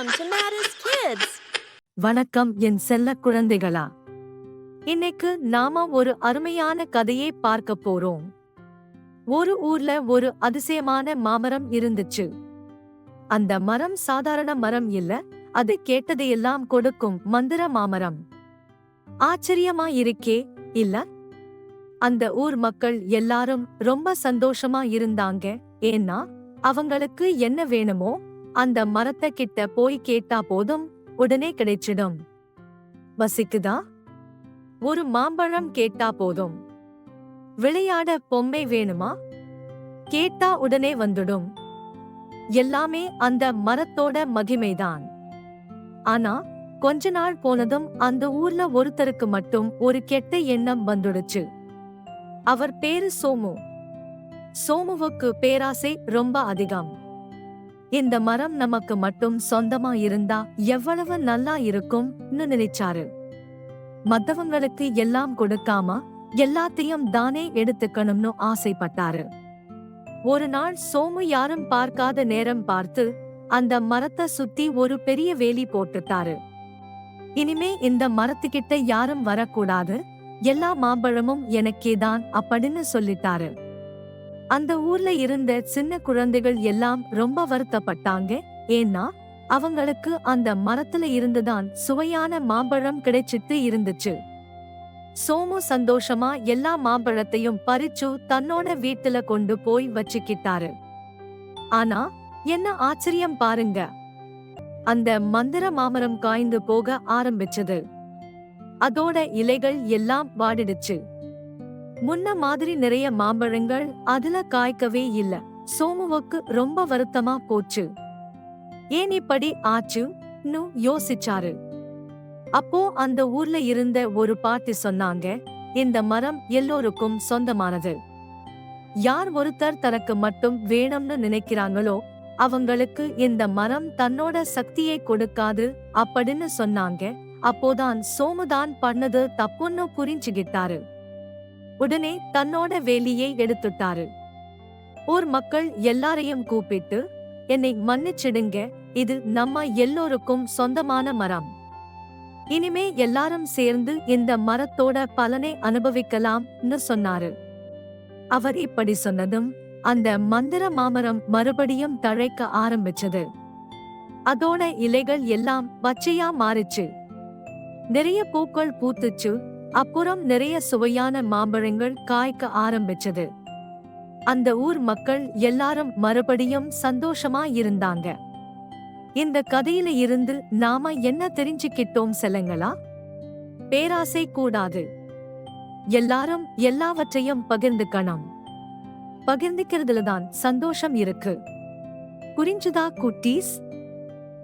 Welcome to Kids. வணக்கம் என் செல்ல குழந்தைகளா. இன்னைக்கு நாம ஒரு அருமையான கதையை பார்க்க போறோம். ஒரு ஊர்ல ஒரு அதிசயமான மாமரம் இருந்துச்சு. அந்த மரம் சாதாரண மரம் இல்ல அது கேட்டதையெல்லாம் கொடுக்கும் மந்திர மாமரம். ஆச்சரியமா இருக்கே இல்ல? அந்த ஊர் மக்கள் எல்லாரும் ரொம்ப சந்தோஷமா இருந்தாங்க ஏன்னா அவங்களுக்கு என்ன வேணுமோ அந்த மரத்தை கிட்ட போய் கேட்டா போதும் உடனே கிடைச்சிடும். வசிக்குதா? ஒரு மாம்பழம் கேட்டா போதும். விளையாட பொம்மை வேணுமா? கேட்டா உடனே வந்துடும். எல்லாமே அந்த மரத்தோட மகிமைதான். ஆனா கொஞ்ச நாள் போனதும் அந்த ஊர்ல ஒருத்தருக்கு மட்டும் ஒரு கெட்ட எண்ணம் வந்துடுச்சு. அவர் பேரு சோமு. சோமுவுக்கு பேராசை ரொம்ப அதிகம். இந்த மரம் நமக்கு மட்டும் சொந்தமா இருந்தா எவ்வளவு நல்லா இருக்கும்னு நினைச்சாரு. மத்தவங்களுக்கு எல்லாம் கொடுக்காம எல்லாத்தையும் தானே எடுத்துக்கணும்னு ஆசைப்பட்டாரு. ஒரு நாள் சோமு யாரும் பார்க்காத நேரம் பார்த்து அந்த மரத்தை சுத்தி ஒரு பெரிய வேலி போட்டுட்டாரு. இனிமே இந்த மரத்துக்கிட்ட யாரும் வரக்கூடாது எல்லா மாம்பழமும் எனக்கேதான் அப்படின்னு சொல்லிட்டாரு. அந்த ஊர்ல இருந்த சின்ன குழந்தைகள் எல்லாம் ரொம்ப வருத்தப்பட்டாங்க. ஏன்னா அவங்களுக்கு அந்த மரத்துல இருந்துதான் சுவையான மாம்பழம் கிடைச்சிட்டு இருந்துச்சு. சோமு சந்தோஷமா எல்லா மாம்பழத்தையும் பறிச்சு தன்னோட வீட்டுல கொண்டு போய் வச்சுக்கிட்டாரு. ஆனா என்ன ஆச்சரியம் பாருங்க. அந்த மந்திர மாமரம் காய்ந்து போக ஆரம்பிச்சது. அதோட இலைகள் எல்லாம் வாடிடுச்சு. முன்ன மாதிரி நிறைய மாம்பழங்கள் அதுல காய்க்கவே இல்ல. சோமுவுக்கு ரொம்ப வருத்தமா போச்சு. ஏன் இப்படி ஆச்சுன்னு யோசிச்சாரு. அப்போ அந்த ஊர்ல இருந்த ஒரு பாட்டி சொன்னாங்க இந்த மரம் எல்லோருக்கும் சொந்தமானது. யார் ஒருத்தர் தனக்கு மட்டும் வேணும்னு நினைக்கிறாங்களோ அவங்களுக்கு இந்த மரம் தன்னோட சக்தியை கொடுக்காது அப்படின்னு சொன்னாங்க. அப்போதான் சோமுதான் பண்ணது தப்புன்னு புரிஞ்சுகிட்டாரு. உடனே தன்னோட வேலியை எடுத்துட்டாரு. ஊர் மக்கள் எல்லாரையும் கூப்பிட்டு என்னை மன்னிச்சிடுங்க இது நம்ம எல்லோருக்கும் சொந்தமான மரம். இனிமே எல்லாரும் சேர்ந்து இந்த மரத்தோட பலனை அனுபவிக்கலாம்னு சொன்னாரு. அவர் இப்படி சொன்னதும் அந்த மந்திர மாமரம் மறுபடியும் தழைக்க ஆரம்பிச்சது. அதோட இலைகள் எல்லாம் பச்சையா மாறிச்சு. நிறைய பூக்கள் பூத்துச்சு அப்புறம் நிறைய சுவையான மாம்பழங்கள் காய்க்க ஆரம்பிச்சது. அந்த ஊர் மக்கள் எல்லாரும் மறுபடியும் சந்தோஷமா இருந்தாங்க. இந்த கதையில இருந்து நாம என்ன தெரிஞ்சுக்கிட்டோம் செல்லங்களா? பேராசை கூடாது. எல்லாரும் எல்லாவற்றையும் பகிர்ந்துக்கணும். பகிர்ந்துக்கிறதுல தான் சந்தோஷம் இருக்கு. புரிஞ்சுதா குட்டீஸ்?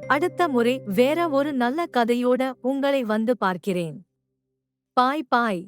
அடுத்த முறை வேற ஒரு நல்ல கதையோட உங்களை வந்து பார்க்கிறேன். பாய் பாய்